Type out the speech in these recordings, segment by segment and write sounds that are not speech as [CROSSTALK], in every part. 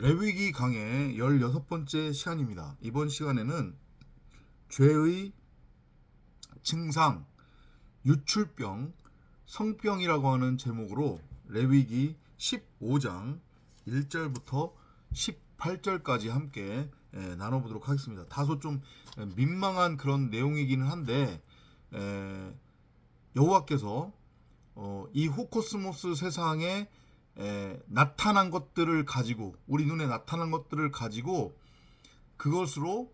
레위기 강의 16번째 시간입니다. 이번 시간에는 죄의 증상, 유출병, 성병이라고 하는 제목으로 레위기 15장 1절부터 18절까지 함께 예, 나눠보도록 하겠습니다. 다소 좀 민망한 그런 내용이기는 한데 에, 여호와께서 어, 이 호코스모스 세상에 에, 나타난 것들을 가지고 우리 눈에 나타난 것들을 가지고 그것으로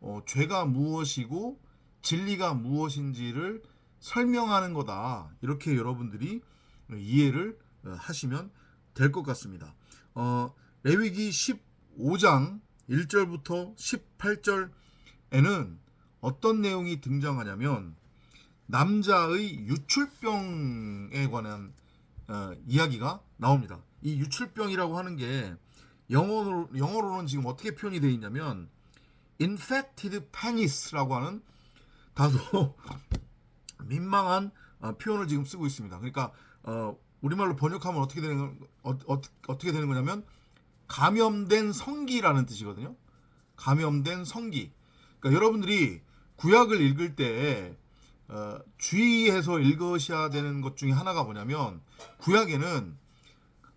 어, 죄가 무엇이고 진리가 무엇인지를 설명하는 거다 이렇게 여러분들이 이해를 어, 하시면 될 것 같습니다. 어, 레위기 15장 1절부터 18절에는 어떤 내용이 등장하냐면 남자의 유출병에 관한 어, 이야기가 나옵니다. 이 유출병이라고 하는 게 영어로, 영어로는 지금 어떻게 표현이 되어 있냐면 infected penis라고 하는 다소 [LAUGHS] 민망한 어, 표현을 지금 쓰고 있습니다. 그러니까 어, 우리말로 번역하면 어떻게 되는 어, 어, 어떻게 되는 거냐면 감염된 성기라는 뜻이거든요. 감염된 성기. 그러니까 여러분들이 구약을 읽을 때 어, 주의해서 읽으셔야 되는 것 중에 하나가 뭐냐면 구약에는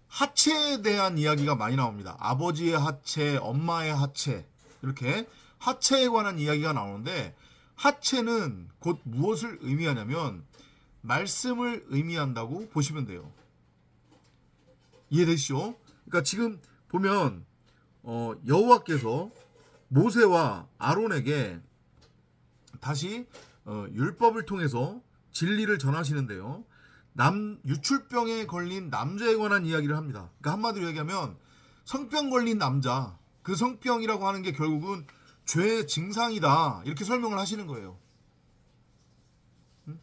하체에 대한 이야기가 많이 나옵니다. 아버지의 하체, 엄마의 하체 이렇게 하체에 관한 이야기가 나오는데 하체는 곧 무엇을 의미하냐면 말씀을 의미한다고 보시면 돼요. 이해되시죠? 그러니까 지금 보면 어, 여호와께서 모세와 아론에게 다시 어, 율법을 통해서 진리를 전하시는데요. 남 유출병에 걸린 남자에 관한 이야기를 합니다. 그러니까 한마디로 얘기하면 성병 걸린 남자 그 성병이라고 하는 게 결국은 죄의 증상이다 이렇게 설명을 하시는 거예요. 음?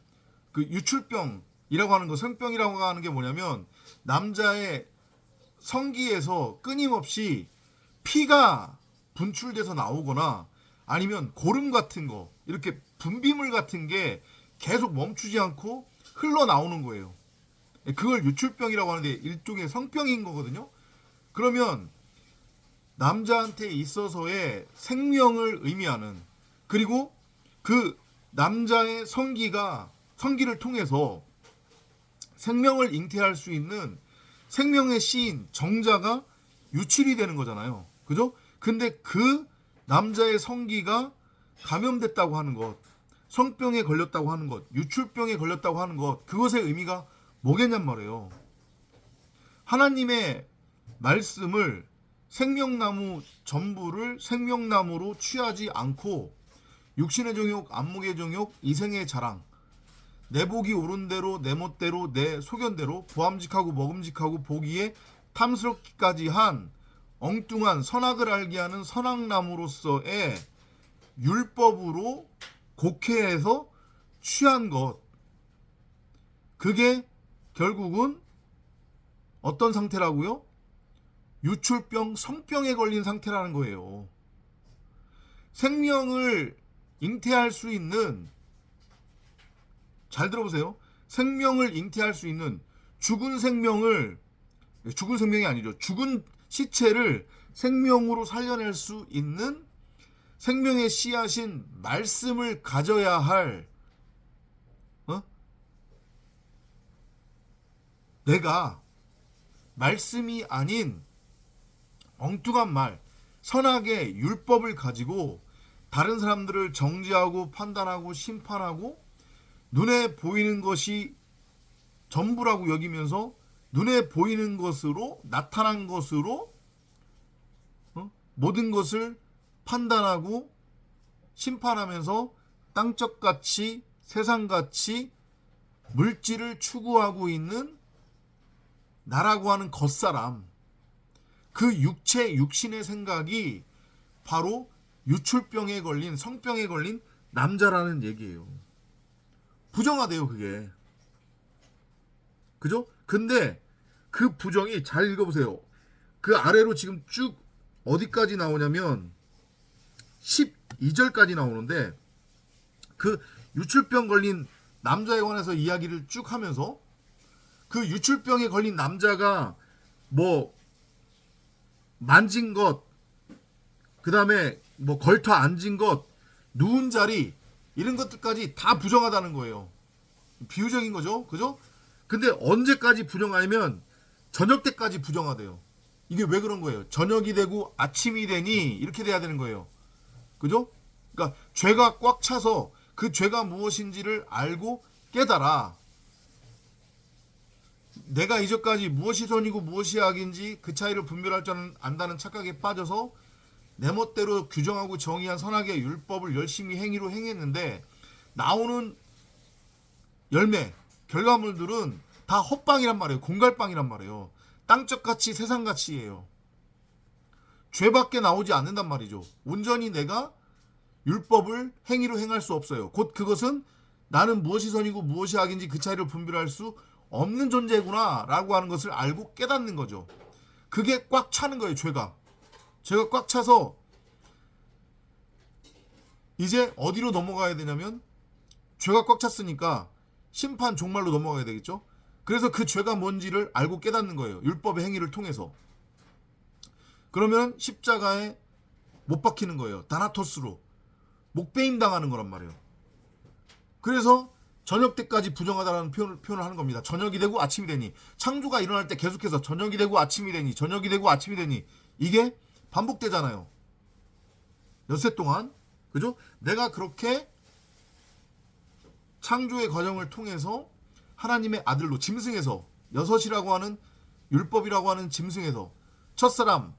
그 유출병이라고 하는 거 성병이라고 하는 게 뭐냐면 남자의 성기에서 끊임없이 피가 분출돼서 나오거나 아니면 고름 같은 거 이렇게 분비물 같은 게 계속 멈추지 않고 흘러나오는 거예요. 그걸 유출병이라고 하는데 일종의 성병인 거거든요. 그러면 남자한테 있어서의 생명을 의미하는 그리고 그 남자의 성기가 성기를 통해서 생명을 잉태할 수 있는 생명의 씨인 정자가 유출이 되는 거잖아요. 그죠? 근데 그 남자의 성기가 감염됐다고 하는 것, 성병에 걸렸다고 하는 것, 유출병에 걸렸다고 하는 것, 그것의 의미가 뭐겠냔 말이에요. 하나님의 말씀을 생명나무 전부를 생명나무로 취하지 않고 육신의 정욕, 안목의 정욕, 이생의 자랑, 내 복이 옳은 대로 내 멋대로 내 소견대로 보암직하고 먹음직하고 보기에 탐스럽기까지 한 엉뚱한 선악을 알게 하는 선악나무로서의 율법으로 곡해해서 취한 것. 그게 결국은 어떤 상태라고요? 유출병, 성병에 걸린 상태라는 거예요. 생명을 잉태할 수 있는 잘 들어보세요. 생명을 잉태할 수 있는 죽은 생명을 죽은 생명이 아니죠. 죽은 시체를 생명으로 살려낼 수 있는 생명의 씨앗인 말씀을 가져야 할 어? 내가 말씀이 아닌 엉뚱한 말, 선악의 율법을 가지고 다른 사람들을 정지하고 판단하고 심판하고 눈에 보이는 것이 전부라고 여기면서 눈에 보이는 것으로 나타난 것으로 어? 모든 것을 판단하고 심판하면서 땅적 가치, 세상 가치, 물질을 추구하고 있는 나라고 하는 겉사람. 그 육체, 육신의 생각이 바로 유출병에 걸린, 성병에 걸린 남자라는 얘기예요. 부정하대요, 그게. 그죠? 근데 그 부정이 잘 읽어보세요. 그 아래로 지금 쭉 어디까지 나오냐면 12절까지 나오는데 그 유출병 걸린 남자에 관해서 이야기를 쭉 하면서 그 유출병에 걸린 남자가 뭐 만진 것, 그 다음에 뭐 걸터 앉은 것, 누운 자리 이런 것들까지 다 부정하다는 거예요. 비유적인 거죠, 그죠? 근데 언제까지 부정하냐면 저녁 때까지 부정하대요. 이게 왜 그런 거예요? 저녁이 되고 아침이 되니 이렇게 돼야 되는 거예요. 그죠? 그러니까 죄가 꽉 차서 그 죄가 무엇인지를 알고 깨달아. 내가 이전까지 무엇이 선이고 무엇이 악인지 그 차이를 분별할 줄 안다는 착각에 빠져서 내 멋대로 규정하고 정의한 선악의 율법을 열심히 행위로 행했는데 나오는 열매, 결과물들은 다 헛방이란 말이에요. 공갈빵이란 말이에요. 땅적같이 세상같이예요. 죄밖에 나오지 않는단 말이죠. 온전히 내가 율법을 행위로 행할 수 없어요. 곧 그것은 나는 무엇이 선이고 무엇이 악인지 그 차이를 분별할 수 없는 존재구나라고 하는 것을 알고 깨닫는 거죠. 그게 꽉 차는 거예요, 죄가. 죄가 꽉 차서 이제 어디로 넘어가야 되냐면 죄가 꽉 찼으니까 심판 종말로 넘어가야 되겠죠. 그래서 그 죄가 뭔지를 알고 깨닫는 거예요. 율법의 행위를 통해서. 그러면 십자가에 못 박히는 거예요. 다나토스로. 목베임 당하는 거란 말이에요. 그래서 저녁 때까지 부정하다라는 표현을, 표현을 하는 겁니다. 저녁이 되고 아침이 되니. 창조가 일어날 때 계속해서 저녁이 되고 아침이 되니. 저녁이 되고 아침이 되니. 이게 반복되잖아요. 엿새 동안. 그죠? 내가 그렇게 창조의 과정을 통해서 하나님의 아들로 짐승에서 여섯이라고 하는 율법이라고 하는 짐승에서 첫사람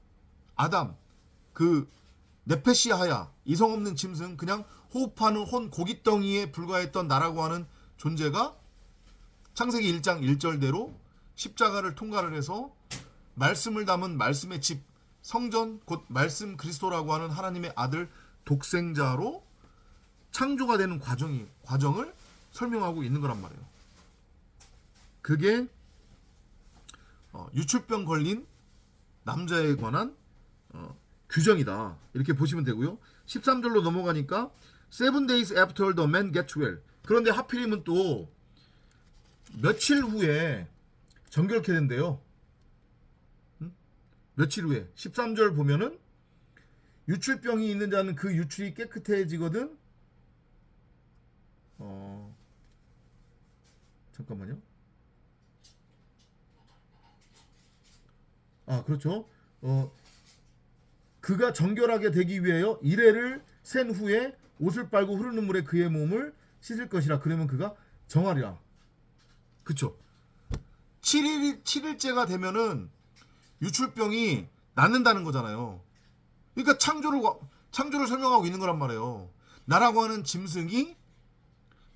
아담 그 네페시아야 이성 없는 짐승 그냥 호흡하는 혼 고깃덩이에 불과했던 나라고 하는 존재가 창세기 1장 1절대로 십자가를 통과를 해서 말씀을 담은 말씀의 집 성전 곧 말씀 그리스도라고 하는 하나님의 아들 독생자로 창조가 되는 과정이 과정을 설명하고 있는 거란 말이에요. 그게 어, 유출병 걸린 남자에 관한 어, 규정이다. 이렇게 보시면 되고요. 13절로 넘어가니까 Seven days after the man gets well. 그런데 하필이면 또 며칠 후에 정결케 된대요. 응? 며칠 후에 13절 보면은 유출병이 있는 자는 그 유출이 깨끗해지거든. 어 잠깐만요. 아 그렇죠. 어 그가 정결하게 되기 위하여 이래를 센 후에 옷을 빨고 흐르는 물에 그의 몸을 씻을 것이라 그러면 그가 정하리라. 그쵸? 7일 7일째가 되면은 유출병이 낫는다는 거잖아요. 그러니까 창조를 창조를 설명하고 있는 거란 말이에요. 나라고 하는 짐승이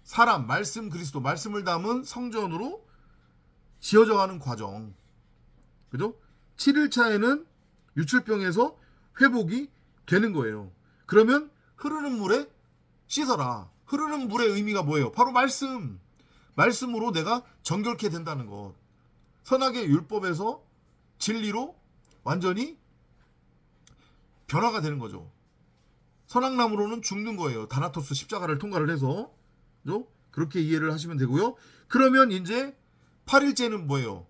사람 말씀 그리스도 말씀을 담은 성전으로 지어져 가는 과정. 그죠? 7일차에는 유출병에서 회복이 되는 거예요. 그러면 흐르는 물에 씻어라. 흐르는 물의 의미가 뭐예요? 바로 말씀. 말씀으로 내가 정결케 된다는 것. 선악의 율법에서 진리로 완전히 변화가 되는 거죠. 선악나무로는 죽는 거예요. 다나토스 십자가를 통과를 해서. 그죠? 그렇게 이해를 하시면 되고요. 그러면 이제 8일째는 뭐예요?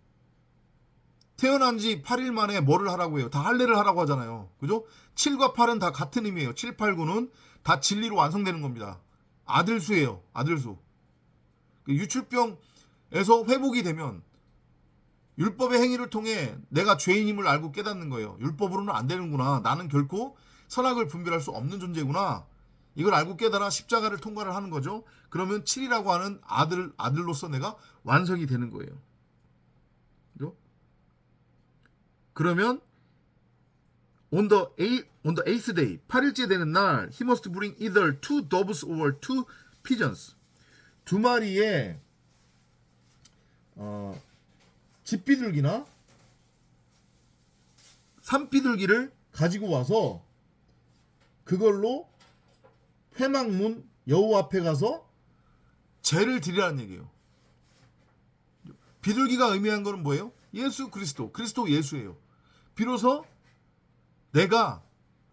태어난 지 8일 만에 뭐를 하라고 해요? 다 할례를 하라고 하잖아요. 그죠? 7과 8은 다 같은 의미예요. 7, 8, 9는 다 진리로 완성되는 겁니다. 아들 수예요. 아들 수. 그 유출병에서 회복이 되면 율법의 행위를 통해 내가 죄인임을 알고 깨닫는 거예요. 율법으로는 안 되는구나. 나는 결코 선악을 분별할 수 없는 존재구나. 이걸 알고 깨달아 십자가를 통과를 하는 거죠. 그러면 7이라고 하는 아들 아들로서 내가 완성이 되는 거예요. 그죠? 그러면 on the eight, on the eighth day 8일째 되는 날 he must bring either two doves or two pigeons 두 마리의 어, 집비둘기나 산비둘기를 가지고 와서 그걸로 회막문 여호 앞에 가서 제를 드리라는 얘기예요. 비둘기가 의미한 거는 뭐예요? 예수 그리스도, 그리스도 예수예요. 비로소 내가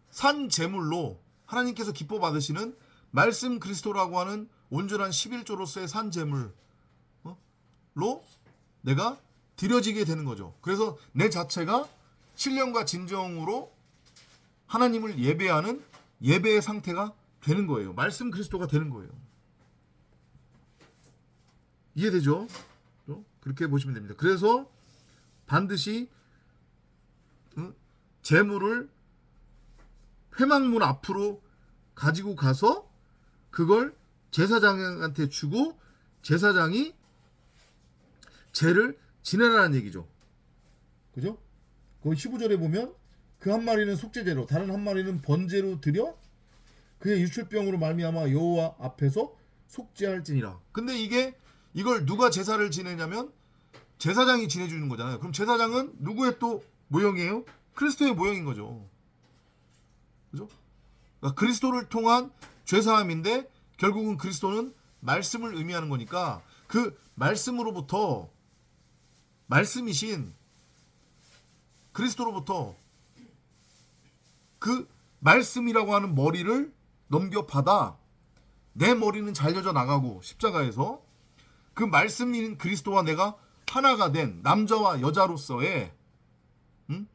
산 제물로 하나님께서 기뻐 받으시는 말씀 그리스도라고 하는 온전한 11조로서의 산 제물로 내가 드려지게 되는 거죠. 그래서 내 자체가 신령과 진정으로 하나님을 예배하는 예배의 상태가 되는 거예요. 말씀 그리스도가 되는 거예요. 이해되죠? 또 그렇게 보시면 됩니다. 그래서 반드시 응? 재물을 회막문 앞으로 가지고 가서 그걸 제사장한테 주고 제사장이 죄를 지내라는 얘기죠. 그죠? 그 15절에 보면 그 한 마리는 속죄제로 다른 한 마리는 번제로 드려 그의 유출병으로 말미암아 여호와 앞에서 속죄할지니라. 근데 이게 이걸 누가 제사를 지내냐면 제사장이 지내주는 거잖아요. 그럼 제사장은 누구의 또 모형이에요? 그리스도의 모형인 거죠. 그죠? 그러니까 그리스도를 통한 죄사함인데 결국은 그리스도는 말씀을 의미하는 거니까 그 말씀으로부터 말씀이신 그리스도로부터 그 말씀이라고 하는 머리를 넘겨받아 내 머리는 잘려져 나가고 십자가에서 그 말씀인 그리스도와 내가 하나가 된 남자와 여자로서의 음?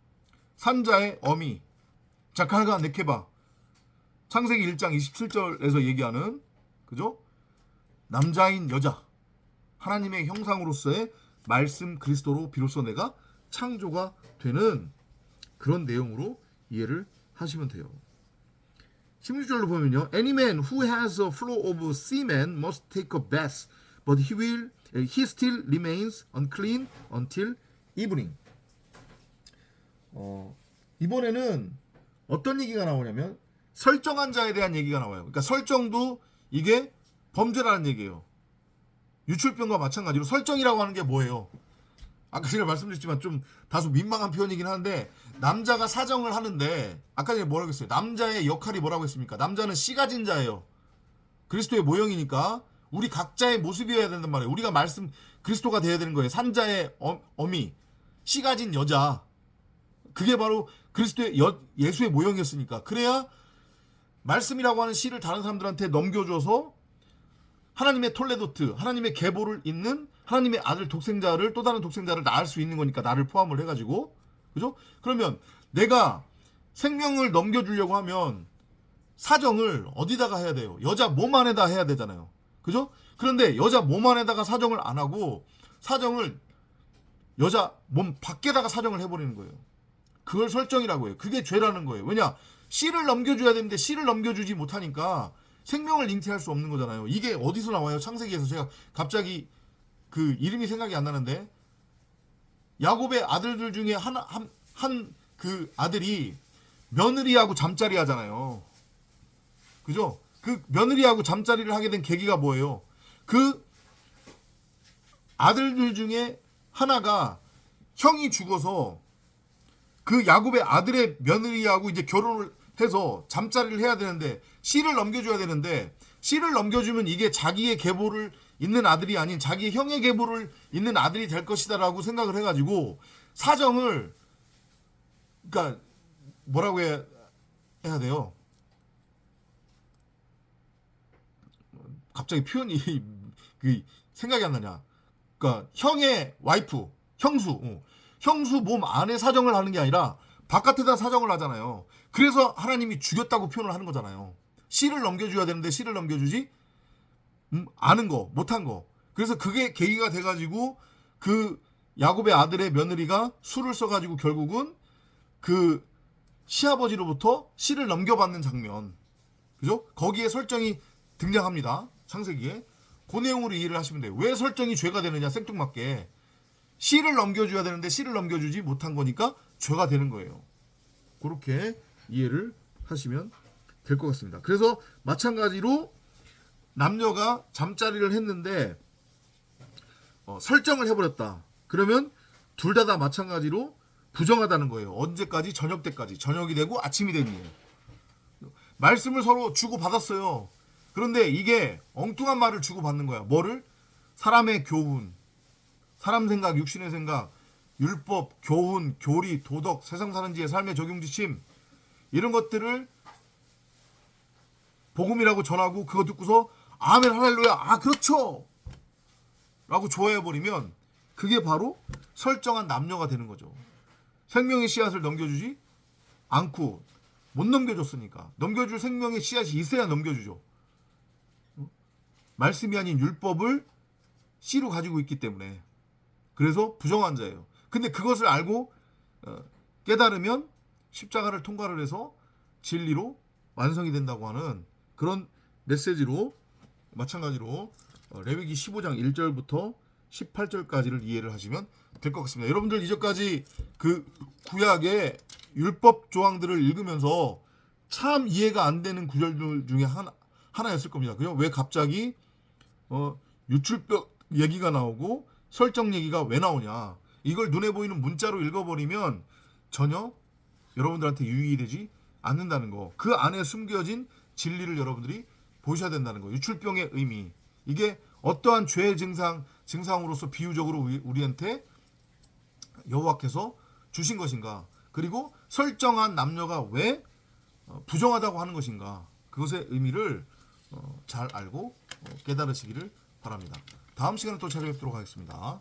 산자의 어미 자칼가 네케바 창세기 1장 27절에서 얘기하는 그죠? 남자인 여자 하나님의 형상으로서의 말씀 그리스도로 비로소 내가 창조가 되는 그런 내용으로 이해를 하시면 돼요. 16절로 보면요. Any man who has a flow of semen must take a bath, but he will he still remains unclean until evening. 어, 이번에는 어떤 얘기가 나오냐면 설정한 자에 대한 얘기가 나와요. 그러니까 설정도 이게 범죄라는 얘기예요. 유출병과 마찬가지로 설정이라고 하는 게 뭐예요? 아까 제가 말씀드렸지만 좀 다소 민망한 표현이긴 한데 남자가 사정을 하는데 아까 전에 뭐라고 했어요? 남자의 역할이 뭐라고 했습니까? 남자는 씨 가진 자예요. 그리스도의 모형이니까 우리 각자의 모습이어야 된단 말이에요. 우리가 말씀 그리스도가 돼야 되는 거예요. 산자의 어, 어미, 씨 가진 여자. 그게 바로 그리스도의 여, 예수의 모형이었으니까. 그래야 말씀이라고 하는 씨를 다른 사람들한테 넘겨줘서 하나님의 톨레도트, 하나님의 계보를 잇는 하나님의 아들 독생자를 또 다른 독생자를 낳을 수 있는 거니까 나를 포함을 해가지고 그죠? 그러면 내가 생명을 넘겨주려고 하면 사정을 어디다가 해야 돼요? 여자 몸 안에다 해야 되잖아요. 그죠? 그런데 여자 몸 안에다가 사정을 안 하고 사정을 여자 몸 밖에다가 사정을 해버리는 거예요. 그걸 설정이라고 해요. 그게 죄라는 거예요. 왜냐? 씨를 넘겨줘야 되는데 씨를 넘겨주지 못하니까 생명을 잉태할 수 없는 거잖아요. 이게 어디서 나와요? 창세기에서 제가 갑자기 그 이름이 생각이 안 나는데 야곱의 아들들 중에 하나 한그 아들이 며느리하고 잠자리 하잖아요. 그죠? 그 며느리하고 잠자리를 하게 된 계기가 뭐예요? 그 아들들 중에 하나가 형이 죽어서 그 야곱의 아들의 며느리하고 이제 결혼을 해서 잠자리를 해야 되는데 씨를 넘겨줘야 되는데 씨를 넘겨주면 이게 자기의 계보를 있는 아들이 아닌 자기 형의 계보를 있는 아들이 될 것이다라고 생각을 해가지고 사정을 그러니까 뭐라고 해야, 해야 돼요? 갑자기 표현이 [LAUGHS] 그 생각이 안 나냐? 그러니까 형의 와이프, 형수, 어. 형수 몸 안에 사정을 하는 게 아니라 바깥에다 사정을 하잖아요. 그래서 하나님이 죽였다고 표현을 하는 거잖아요. 씨를 넘겨줘야 되는데 씨를 넘겨주지 음, 아는 거, 못한 거. 그래서 그게 계기가 돼가지고 그 야곱의 아들의 며느리가 술을 써가지고 결국은 그 시아버지로부터 씨를 넘겨받는 장면. 그죠? 거기에 설정이 등장합니다. 창세기에. 그 내용으로 이해를 하시면 돼요. 왜 설정이 죄가 되느냐, 생뚱맞게. 씨를 넘겨줘야 되는데 씨를 넘겨주지 못한 거니까 죄가 되는 거예요. 그렇게 이해를 하시면 될 것 같습니다. 그래서 마찬가지로 남녀가 잠자리를 했는데 어, 설정을 해버렸다. 그러면 둘 다다 마찬가지로 부정하다는 거예요. 언제까지? 저녁 때까지. 저녁이 되고 아침이 되니. 말씀을 서로 주고 받았어요. 그런데 이게 엉뚱한 말을 주고 받는 거야. 뭐를? 사람의 교훈, 사람 생각, 육신의 생각, 율법, 교훈, 교리, 도덕, 세상 사는 지의 삶의 적용 지침 이런 것들을 복음이라고 전하고 그거 듣고서 아멘 할렐루야 아 그렇죠 라고 좋아해 버리면 그게 바로 설정한 남녀가 되는 거죠 생명의 씨앗을 넘겨주지 않고 못 넘겨줬으니까 넘겨줄 생명의 씨앗이 있어야 넘겨주죠. 어? 말씀이 아닌 율법을 씨로 가지고 있기 때문에 그래서 부정한 자예요. 근데 그것을 알고 어, 깨달으면 십자가를 통과를 해서 진리로 완성이 된다고 하는 그런 메시지로 마찬가지로 어, 레위기 15장 1절부터 18절까지를 이해를 하시면 될 것 같습니다. 여러분들 이제까지 그 구약의 율법 조항들을 읽으면서 참 이해가 안 되는 구절들 중에 하나 하나였을 겁니다. 그죠? 왜 갑자기 어, 유출병 얘기가 나오고 설정 얘기가 왜 나오냐? 이걸 눈에 보이는 문자로 읽어버리면 전혀 여러분들한테 유익이 되지 않는다는 거. 그 안에 숨겨진 진리를 여러분들이 보셔야 된다는 거. 유출병의 의미. 이게 어떠한 죄의 증상 증상으로서 비유적으로 우리- 우리한테 여호와께서 주신 것인가? 그리고 설정한 남녀가 왜 어, 부정하다고 하는 것인가? 그것의 의미를 어, 잘 알고 어, 깨달으시기를 바랍니다. 다음 시간에 또 찾아뵙도록 하겠습니다.